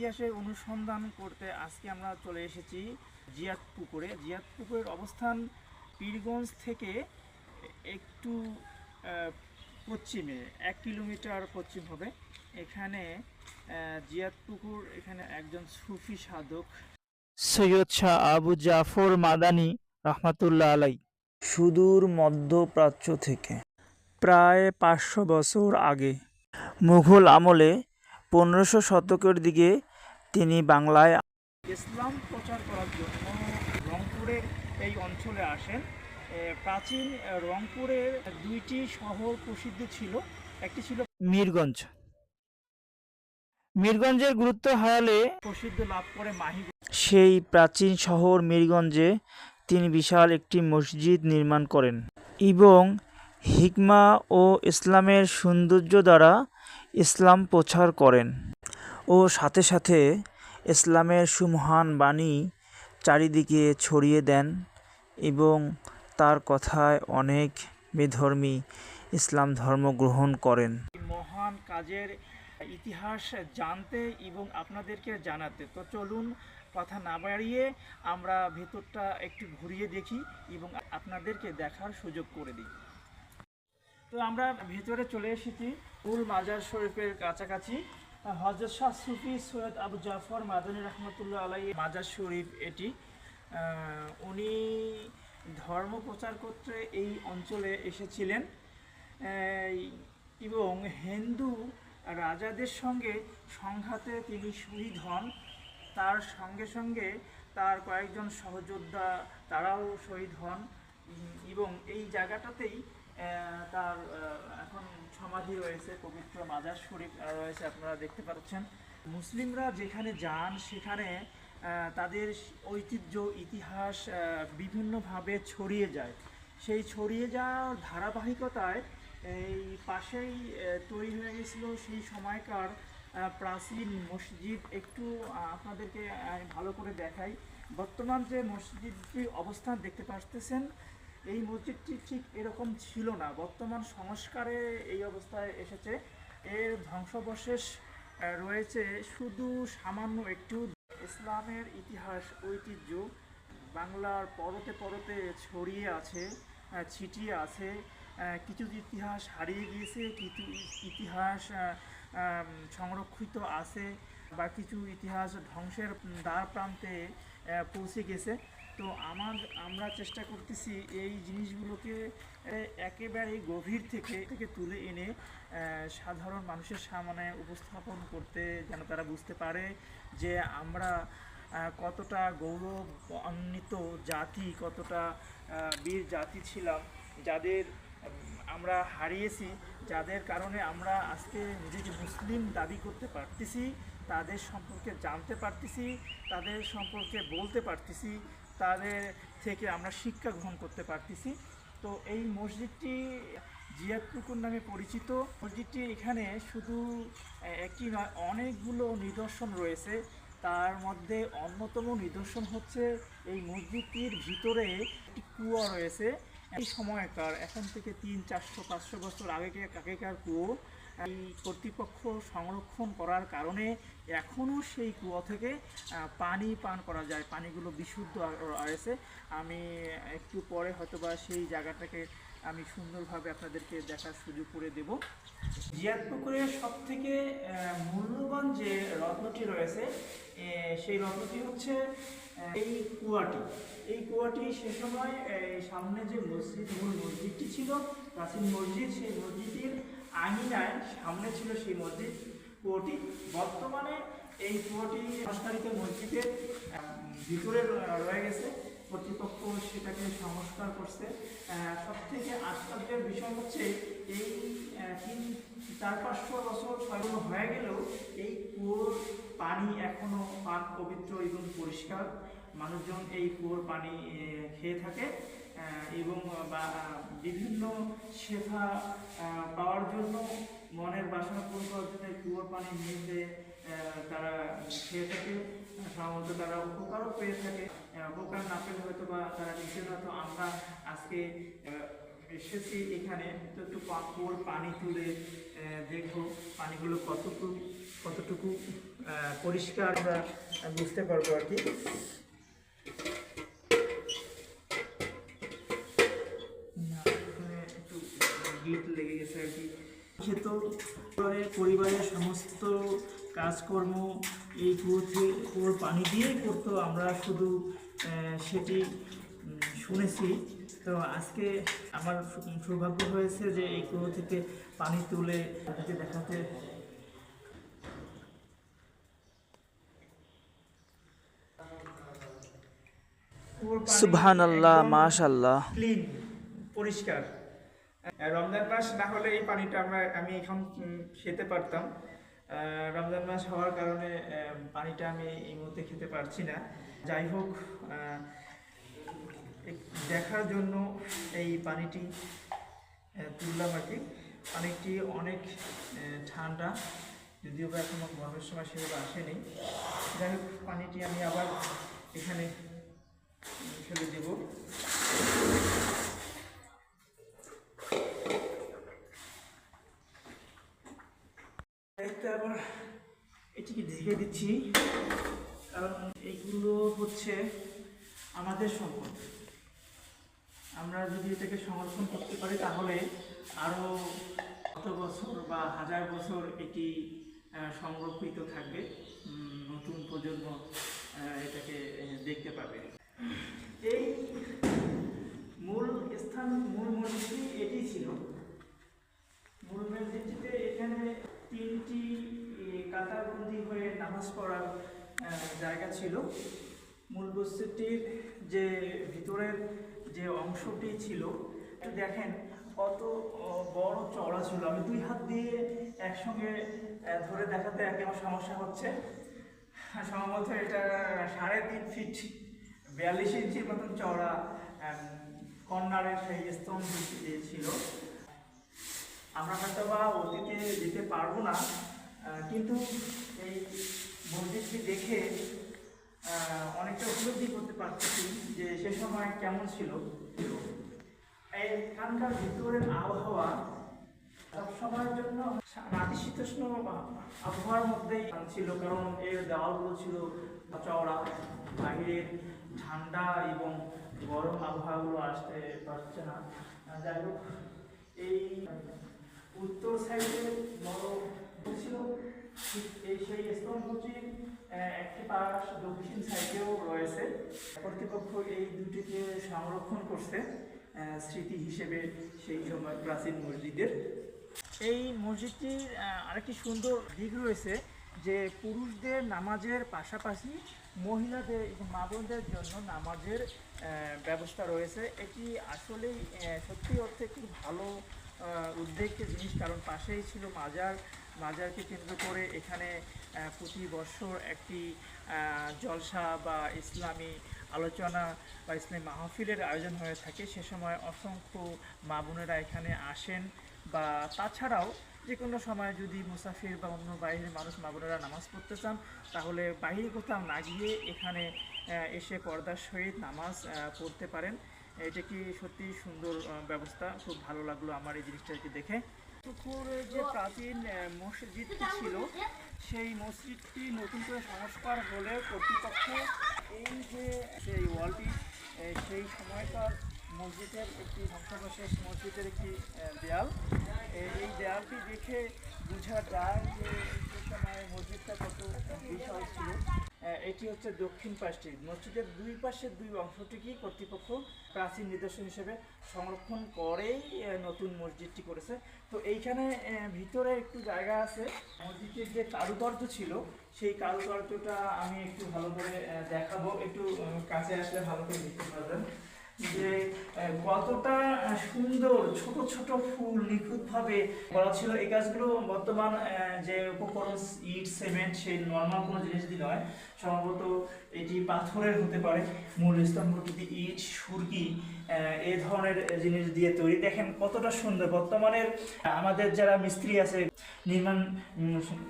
ইতিহাসের অনুসন্ধান করতে আজকে আমরা চলে এসেছি জিয়াত পুকুরে। জিয়াত পুকুরের অবস্থান পীরগঞ্জ থেকে একটু পশ্চিমে এক কিলোমিটার পশ্চিম হবে। এখানে জিয়াত পুকুর এখানে একজন সুফি সাধক। সৈয়দ শাহ আবু জাফর মাদানি রহমাতুল্লাহ আলাই সুদূর মধ্যপ্রাচ্য থেকে। প্রায় পাঁচশো বছর আগে মুঘল আমলে পনেরোশো শতকের দিকে তিনি বাংলায় ইসলাম প্রচার করার জন্য রংপুরের এই অঞ্চলে আসেন। প্রাচীন রংপুরের দুইটি শহর প্রসিদ্ধ ছিল। একটি ছিল মিরগঞ্জ। মিরগঞ্জের গুরুত্ব হারালে প্রসিদ্ধ লাভ করে মাহি সেই প্রাচীন শহর মিরগঞ্জে তিনি বিশাল একটি মসজিদ নির্মাণ করেন এবং হিকমা ও ইসলামের সৌন্দর্য দ্বারা ইসলাম প্রচার করেন। ও সাথে সাথে ইসলামের সুমহান বাণী চারিদিকে ছড়িয়ে দেন এবং তার কথায় অনেক বেধর্মী ইসলাম ধর্ম গ্রহণ করেন। মহান কাজের ইতিহাস জানতে এবং আপনাদেরকে জানাতে। তো চলুন কথা না বাড়িয়ে আমরা ভেতরটা একটু ঘুরিয়ে দেখি এবং আপনাদেরকে দেখার সুযোগ করে দিই। তো আমরা ভেতরে চলে এসেছি উল মাজার শরীফের কাছাকাছি। হজরত শাহ সুফি সৈয়দ আবু জাফর মাদানী রহমতুল্লাহ আলাই মাজার শরীফ এটি উনি ধর্ম প্রচার করতে এই অঞ্চলে এসেছিলেন। এবং হিন্দু রাজাদের সঙ্গে সংঘাতে তিনি শহীদ হন। তার সঙ্গে সঙ্গে তার কয়েকজন সহযোদ্ধা তারাও শহীদ হন। এবং এই জায়গাটাতেই তার এখন সমাধি রয়েছে, পবিত্র মাজার শরীফ রয়েছে, আপনারা দেখতে পাচ্ছেন। মুসলিমরা যেখানে যান, সেখানে তাদের ঐতিহ্য, ইতিহাস বিভিন্নভাবে ছড়িয়ে যায়। সেই ছড়িয়ে যাওয়ার ধারাবাহিকতায় এই পাশেই তৈরি হয়ে গেছিল সেই সময়কার প্রাচীন মসজিদ। একটু আপনাদেরকে ভালো করে দেখাই। বর্তমান যে মসজিদটি অবস্থান দেখতে পাচ্তেছেন এই মসজিদটি ঠিক এরকম ছিল না। বর্তমান সংস্কারে এই অবস্থায় এসেছে। এর ধ্বংসাবশেষ রয়েছে শুধু সামান্য একটু। ইসলামের ইতিহাস, ঐতিহ্য বাংলার পরতে পরতে ছড়িয়ে আছে ছিটিয়ে আছে। কিছু ইতিহাস হারিয়ে গিয়েছে, কিছু ইতিহাস সংরক্ষিত আছে বা কিছু ইতিহাস ধ্বংসের দ্বার প্রান্তে পৌঁছে গেছে। তো আমার, আমরা চেষ্টা করতেছি এই জিনিসগুলোকে একেবারে গভীর থেকে থেকে তুলে এনে সাধারণ মানুষের সামনে উপস্থাপন করতে যেন তারা বুঝতে পারে যে আমরা কতটা গৌরবান্বিত জাতি, কতটা বীর জাতি ছিলাম, যাদের, আমরা হারিয়েছি, যাদের কারণে আমরা আজকে নিজেকে মুসলিম দাবি করতে পারতেছি, তাদের সম্পর্কে জানতে পারতেছি, তাদের সম্পর্কে বলতে পারতেছি তাদের থেকে আমরা শিক্ষা গ্রহণ করতে পারতেছি। তো এই মসজিদটি জিয়াদ পুকুর নামে পরিচিত। মসজিদটি এখানে শুধু একটি নয়, অনেকগুলো নিদর্শন রয়েছে। তার মধ্যে অন্যতম নিদর্শন হচ্ছে এই মসজিদটির ভিতরে একটি কুয়া রয়েছে। এই সময়কার, এখন থেকে তিন, চারশো, পাঁচশো বছর আগেকার আগেকার কুয়ো। এই কর্তৃপক্ষ সংরক্ষণ করার কারণে এখনও সেই কুয়ো থেকে পানি পান করা যায়, পানিগুলো বিশুদ্ধ রয়েছে। আমি একটু পরে হয়তোবা সেই জায়গাটাকে আমি সুন্দরভাবে আপনাদেরকে দেখার সুযোগ করে দেব। জিয়াদ পুকুরের সব থেকে মূল্যবান যে রত্নটি রয়েছে সেই রত্নটি হচ্ছে এই কুয়াটি। এই কুয়াটি সে সময় সামনে যে মসজিদ, মূল মসজিদটি ছিল, প্রাচীন মসজিদ, সেই মসজিদের আঙিনায় সামনে ছিল সেই মসজিদ। কুয়োটি বর্তমানে এই কুয়োটি সংস্কারিত মসজিদের ভিতরে রয়ে গেছে। কর্তৃপক্ষ সেটাকে সংস্কার করছে। সব থেকে আশ্চর্যের বিষয় হচ্ছে এই তিন, চার পাঁচশো বছর ছয় হয়ে গেলেও এই কুয়োর পানি এখনও পাক পবিত্র এবং পরিষ্কার। মানুষজন এই কুয়োর পানি খেয়ে থাকে। এবং বা বিভিন্ন শেফা পাওয়ার জন্য মনের বাসনা পূরণ করার জন্য কুয়োর পানি আহ, তারা খেয়ে থাকে। সাধারণত তারা উপকারও পেয়ে থাকে। উপকার না পেলে হয়তো বা তারা নিতে না। তো আমরা আজকে এসেছি এখানে। তো একটু কুয়োর পানি তুলে দেখব পানিগুলো কতটুকু কতটুকু পরিষ্কার আমরা বুঝতে পারব আর কি। সে তো পরিবারের সমস্ত কাজকর্ম এই কুয়ো থেকে কুয়োর পানি দিয়েই করতো। আমরা শুধু সেটি শুনেছি। তো আজকে আমার সৌভাগ্য হয়েছে যে এই কুয়ো থেকে পানি তুলে তাদেরকে দেখাতে সুবহানাল্লাহ মাশাল্লাহ ক্লিন পরিষ্কার। রমজান মাস না হলে এই পানিটা আমরা, আমি এখন খেতে পারতাম। রমজান মাস হওয়ার কারণে পানিটা আমি এই মুহূর্তে খেতে পারছি না। যাই হোক দেখার জন্য এই পানিটি তুললাম আর কি। পানিটি অনেক ঠান্ডা, যদিও বা এখনও গরমের সময় সেভাবে আসেনি। যাই হোক, পানিটি আমি আবার এখানে ফেলে দেবো। এতে আবার এটিকে ঢেকে দিচ্ছি। কারণ এইগুলো হচ্ছে আমাদের সম্পদ। আমরা যদি এটাকে সংরক্ষণ করতে পারি, তাহলে আরও কত বছর বা হাজার বছর এটি সংরক্ষিত থাকবে। নতুন প্রজন্ম এটাকে দেখতে পাবে। এই মূল স্থান, মূল মসজিদটি এটি ছিল। মূল মসজিদটিতে এখানে তিনটি কাতারবন্দি হয়ে নামাজ পড়ার জায়গা ছিল। মূল মসজিদটির যে ভিতরের যে অংশটি ছিল একটু দেখেন কত বড় চওড়া ছিল। আমি দুই হাত দিয়ে একসঙ্গে ধরে দেখাতে আমার সমস্যা হচ্ছে। সম্ভবত এটা সাড়ে তিন ফিট বিয়াল্লিশ ইঞ্চির মতন চওড়া কর্নারের সেই স্তম্ভ ছিল। আমরা হয়তো বা অতীতে যেতে পারব না কিন্তু এই মসজিদটি দেখে অনেকটা উপলব্ধি করতে পারতেছি যে সে সময় কেমন ছিল। এই এখানকার ভিতরের আবহাওয়া সব সময়ের জন্য নাতিশীতোষ্ণ আবহাওয়ার মধ্যেই ছিল, কারণ এর দেওয়ালগুলো ছিল চওড়া বাহিরের ঠান্ডা এবং গরম আবহাওয়াগুলো আসতে পারছে না। যাই হোক, এই উত্তর সাইডে বড় ছিল এই সেই স্তম্ভটির একটি পাশ দক্ষিণ সাইডেও রয়েছে। কর্তৃপক্ষ এই দুটিকে সংরক্ষণ করছে স্মৃতি হিসেবে সেই সময় প্রাচীন মসজিদের। এই মসজিদটির আরেকটি সুন্দর দিক রয়েছে যে পুরুষদের নামাজের পাশাপাশি মহিলাদের এবং মা জন্য নামাজের ব্যবস্থা রয়েছে। এটি আসলেই সত্যি অর্থে খুব ভালো উদ্বেগের জিনিস, কারণ পাশেই ছিল মাজার মাজারকে কেন্দ্র করে এখানে প্রতি বছর একটি জলসা বা ইসলামী আলোচনা বা ইসলামী মাহফিলের আয়োজন হয়ে থাকে। সে সময় অসংখ্য মা বোনেরা এখানে আসেন বা তাছাড়াও যে কোনো সময় যদি মুসাফির বা অন্য বাইরের মানুষ, মা বোনেরা নামাজ পড়তে চান, তাহলে বাইরে কোথাও না গিয়ে এখানে এসে পর্দার সহিত নামাজ পড়তে পারেন। এটা কি সত্যি সুন্দর ব্যবস্থা? খুব ভালো লাগল আমার এই জিনিসটাকে দেখে। পুকুরের যে প্রাচীন মসজিদটি ছিল, সেই মসজিদটি নতুন করে সংস্কার হলে কর্তৃপক্ষ এই যে সেই ওয়ালটি সেই সময়কার মসজিদের একটি ধ্বংসাবশেষ, মসজিদের একটি দেয়াল। এই- দেয়ালটি দেখে বোঝা যায় যে সেই সময় মসজিদটা কত বিশাল ছিল। এটি হচ্ছে দক্ষিণ পাশটি। মসজিদের দুই পাশের দুই অংশটিকেই কর্তৃপক্ষ প্রাচীন নিদর্শন হিসেবে সংরক্ষণ করেই নতুন মসজিদটি করেছে। তো এইখানে ভিতরে একটু জায়গা আছে। মসজিদের যে কারুকার্য ছিল, সেই কারুকার্যটা আমি একটু ভালো করে দেখাবো। একটু কাছে আসলে ভালো করে দেখতে পারবেন। যে কতটা সুন্দর, ছোট ছোট ফুল নিখুঁতভাবে করা ছিল। এই গাছগুলো বর্তমান যে উপকরণ ইট, সিমেন্ট, সেই নর্মাল কোনো জিনিস দিয়ে নয়। সম্ভবত এটি পাথরের হতে পারে, মূল স্তম্ভটি ইট, সুরকি এই ধরনের জিনিস দিয়ে তৈরি। দেখেন কতটা সুন্দর। বর্তমানের আমাদের যারা মিস্ত্রি আছে নির্মাণ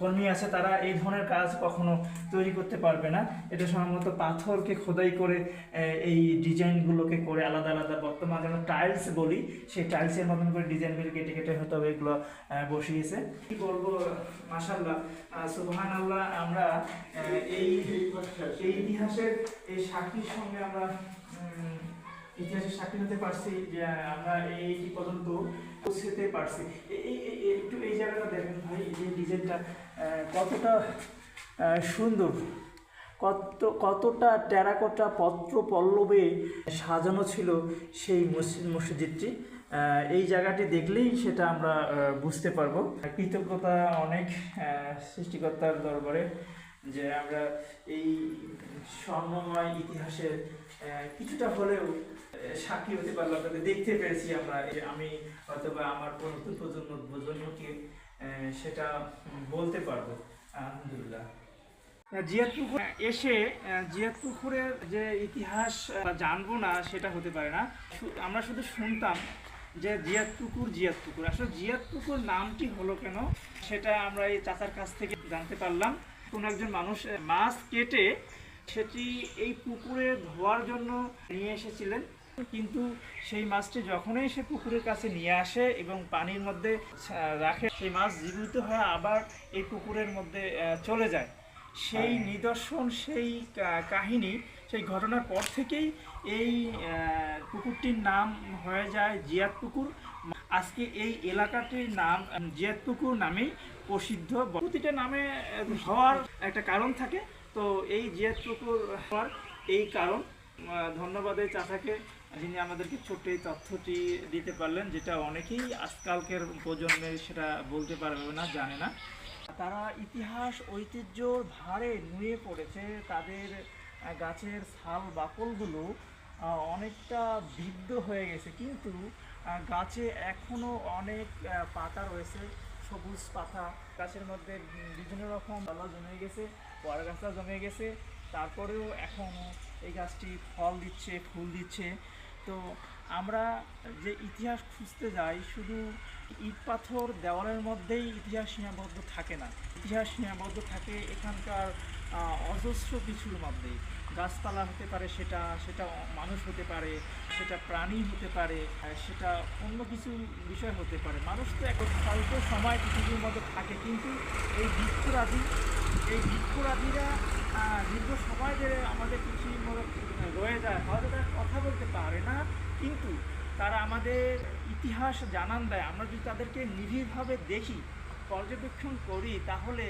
কর্মী আছে তারা এই ধরনের কাজ কখনো তৈরি করতে পারবে না। এটা সাধারণত পাথরকে খোদাই করে এই ডিজাইনগুলোকে করে আলাদা আলাদা বর্তমানে যেমন টাইলস বলি, সেই টাইলসের মতন করে ডিজাইনগুলো কেটে কেটে হয়তো এগুলো বসিয়েছে। কি বলব মাসাল্লাহ সুবহান আল্লাহ আমরা এই ইতিহাসের, এই সাক্ষীর সঙ্গে আমরা ইতিহাসের সাক্ষী হতে পারছি, যে আমরা এই পর্যন্ত পৌঁছতে পারছি। একটু এই জায়গাটা দেখেন ভাই, এই ডিজাইনটা কতটা সুন্দর। কত কতটা টেরাকোটা পত্র পল্লবে সাজানো ছিল সেই মসজিদ মসজিদটি। এই জায়গাটি দেখলেই সেটা আমরা বুঝতে পারব। কৃতজ্ঞতা অনেক সৃষ্টিকর্তার দরবারে যে আমরা এই স্বর্ণময় ইতিহাসের কিছুটা হলেও সাক্ষী হতে পারলাম তাদের দেখতে পেরেছি আমরা আমি অথবা আমার নতুন প্রজন্ম, প্রজন্মকে সেটা বলতে পারব। আলহামদুলিল্লাহ। জিয়াদ এসে জিয়াদ যে ইতিহাস জানব না, সেটা হতে পারে না। আমরা শুধু শুনতাম যে জিয়াদ পুকুর আসলে জিয়াদ পুকুর নামটি হলো কেন, সেটা আমরা এই চাচার কাছ থেকে জানতে পারলাম। কোনো একজন মানুষ মাছ কেটে সেটি এই পুকুরে ধোয়ার জন্য নিয়ে এসেছিলেন। কিন্তু সেই মাছটি যখনই সে পুকুরের কাছে নিয়ে আসে এবং পানির মধ্যে রাখে সেই মাছ জীবিত হয়ে আবার এই পুকুরের মধ্যে চলে যায়। সেই নিদর্শন সেই কাহিনী সেই ঘটনার পর থেকেই এই পুকুরটির নাম হয়ে যায় জিয়াদ পুকুর। আজকে এই এলাকাটির নাম জিয়াদ পুকুর নামেই প্রসিদ্ধ। প্রতিটা নামে হওয়ার একটা কারণ থাকে। তো এই জিয়াদ পুকুর হওয়ার এই কারণ ধন্যবাদ এই চাচাকে যিনি আমাদেরকে ছোট্ট এই তথ্যটি দিতে পারলেন, যেটা অনেকেই আজকালকের প্রজন্মে সেটা বলতে পারবে না, জানে না। তারা ইতিহাস ঐতিহ্যর ভারে নুয়ে পড়েছে। তাদের গাছের ছাল, বাকলগুলো অনেকটা বিদ্ধ হয়ে গেছে। কিন্তু গাছে এখনও অনেক পাতা রয়েছে, সবুজ পাতা। গাছের মধ্যে বিভিন্ন রকম জমে গেছে। গাছটা জমে গেছে। তারপরেও এখনও এই গাছটি ফল দিচ্ছে, ফুল দিচ্ছে। তো আমরা যে ইতিহাস খুঁজতে যাই, শুধু ইট পাথর দেওয়ালের মধ্যেই ইতিহাস সীমাবদ্ধ থাকে না। ইতিহাস সীমাবদ্ধ থাকে এখানকার অজস্র কিছুর মধ্যে। গাছপালা হতে পারে সেটা সেটা মানুষ হতে পারে, সেটা প্রাণী হতে পারে সেটা অন্য কিছু বিষয় হতে পারে। মানুষ তো এক স্বল্প সময় পৃথিবীর মধ্যে থাকে, কিন্তু এই বৃক্ষরাজি, এই বৃক্ষরাজিরা দীর্ঘ সময় ধরে আমাদের পৃথিবীর মধ্যে রয়ে যায়। হয়তো তারা কথা বলতে পারে না, কিন্তু তারা আমাদের ইতিহাস জানান দেয়। আমরা যদি তাদেরকে নিবিড়ভাবে দেখি, পর্যবেক্ষণ করি, তাহলে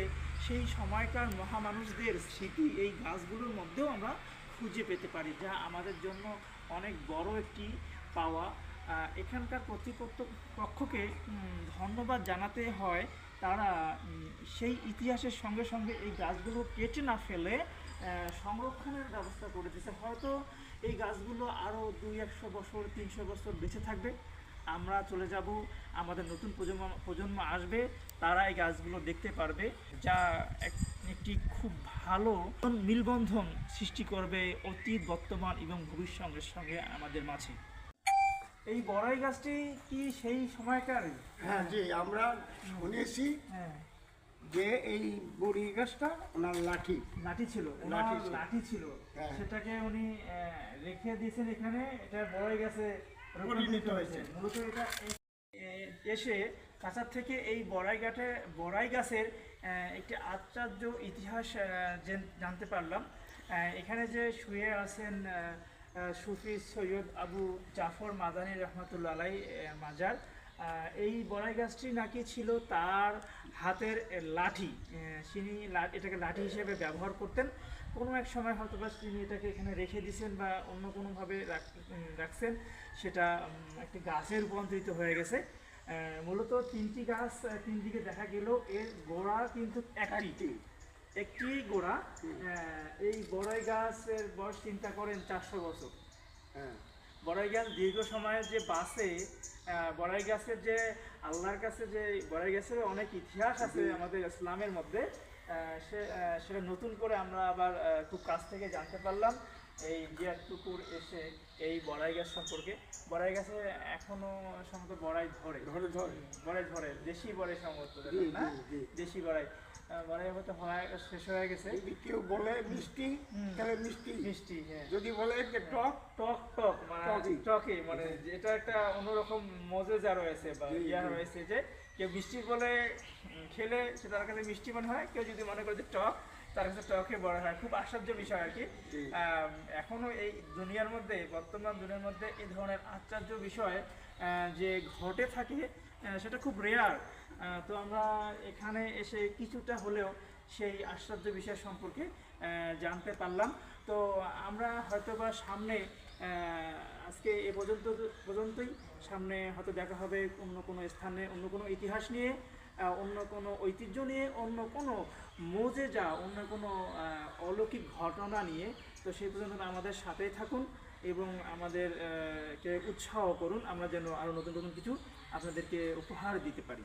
সেই সময়কার মহামানুষদের স্মৃতি এই গাছগুলোর মধ্যেও আমরা খুঁজে পেতে পারি, যা আমাদের জন্য অনেক বড় একটি পাওয়া। এখানকার কর্তৃপক্ষ পক্ষকে ধন্যবাদ জানাতে হয় তারা সেই ইতিহাসের সঙ্গে সঙ্গে এই গাছগুলো কেটে না ফেলে সংরক্ষণের ব্যবস্থা করে দিয়েছে। হয়তো এই গাছগুলো আরও দুই একশো বছর, তিনশো বছর বেঁচে থাকবে। আমরা চলে যাব আমাদের নতুন প্রজন্ম প্রজন্ম আসবে তারা এই গাছগুলো দেখতে পারবে যা এক- একটি খুব ভালো মিলবন্ধন সৃষ্টি করবে অতীত বর্তমান এবং ভবিষ্যতের সঙ্গে আমাদের মাঝে। এই বড়াই গাছটি কি সেই সময়কার? হ্যাঁ জি আমরা শুনেছি হ্যাঁ। যে এই বড়ি গাছটা ওনার লাঠি। লাঠি ছিল ওনার লাঠি ছিল। লাঠি ছিল। হ্যাঁ। সেটাকে উনি রেখে দিয়েছেন এখানে এটা বড়াই গাছে এ- এসে থেকে এই বড়াই গাছে বড়াই গাছের একটি আশ্চর্য ইতিহাস জানতে পারলাম। এখানে যে শুয়ে আছেন সুফি সৈয়দ আবু জাফর মাদানী রহমতুল্লা আলাই মাজার। এই বড়াই গাছটি নাকি ছিল তার হাতের লাঠি। তিনি এটাকে লাঠি হিসেবে ব্যবহার করতেন। কোনো এক সময় হয়তো বা তিনি এটাকে এখানে রেখে দিয়েছেন বা অন্য কোনোভাবে রাখ- রাখছেন সেটা একটি গাছে রূপান্তরিত হয়ে গেছে। মূলত তিনটি গাছ তিন দিকে দেখা গেল এর গোড়া কিন্তু একটি। একটি। গোড়া এই বড়ই গাছের বয়স চিন্তা করেন চারশো বছর। হ্যাঁ। বড়াই গাছ দীর্ঘ সময়ের যে বাসে বড়াই গাছের যে আল্লাহর কাছে যে বড়াই গাছের অনেক ইতিহাস আছে আমাদের ইসলামের মধ্যে। সেটা নতুন করে আমরা আবার খুব কাছ থেকে জানতে পারলাম। এই জিয়ারপুকুর এসে এই বড়াই গাছ সম্পর্কে। বড়াই গাছে এখনও সম্ভবত বড়াই ধরে। ধরে ধরে। বড়াই ধরে। দেশি বড়াই সম্ভবত না। দেশি বড়াই। বড়াই হয়তো হয় শেষ হয়ে গেছে। যদি কেউ বলে মিষ্টি তাহলে মিষ্টি। মিষ্টি হ্যাঁ। যদি বলে যে টক টক টক মানে টকই। টকে মানে এটা একটা অন্যরকম মজেজা রয়েছে বা ইয়া রয়েছে যে কেউ মিষ্টি বলে খেলে সে তার কাছে মিষ্টি মনে হয় কেউ যদি মনে করে যে টক তার কাছে টকে বড় হয়। খুব আশ্চর্য বিষয় আর কি। জি। আম, এখনও এই দুনিয়ার মধ্যে বর্তমান দুনিয়ার মধ্যে এই ধরনের আশ্চর্য বিষয় যে ঘটে থাকে সেটা খুব রেয়ার তো আমরা এখানে এসে কিছুটা হলেও সেই আশ্চর্য বিষয় সম্পর্কে জানতে পারলাম। তো আমরা হয়তোবা সামনে আজকে এ পর্যন্ত পর্যন্তই সামনে হয়তো দেখা হবে অন্য কোনো স্থানে, অন্য কোনো ইতিহাস নিয়ে অন্য কোনো ঐতিহ্য নিয়ে, অন্য কোনো মজে যা, অন্য কোনো অলৌকিক ঘটনা নিয়ে। তো সেই পর্যন্ত আমাদের সাথেই থাকুন এবং আমাদেরকে উৎসাহ করুন। আমরা যেন আরও নতুন নতুন কিছু আপনাদেরকে উপহার দিতে পারি।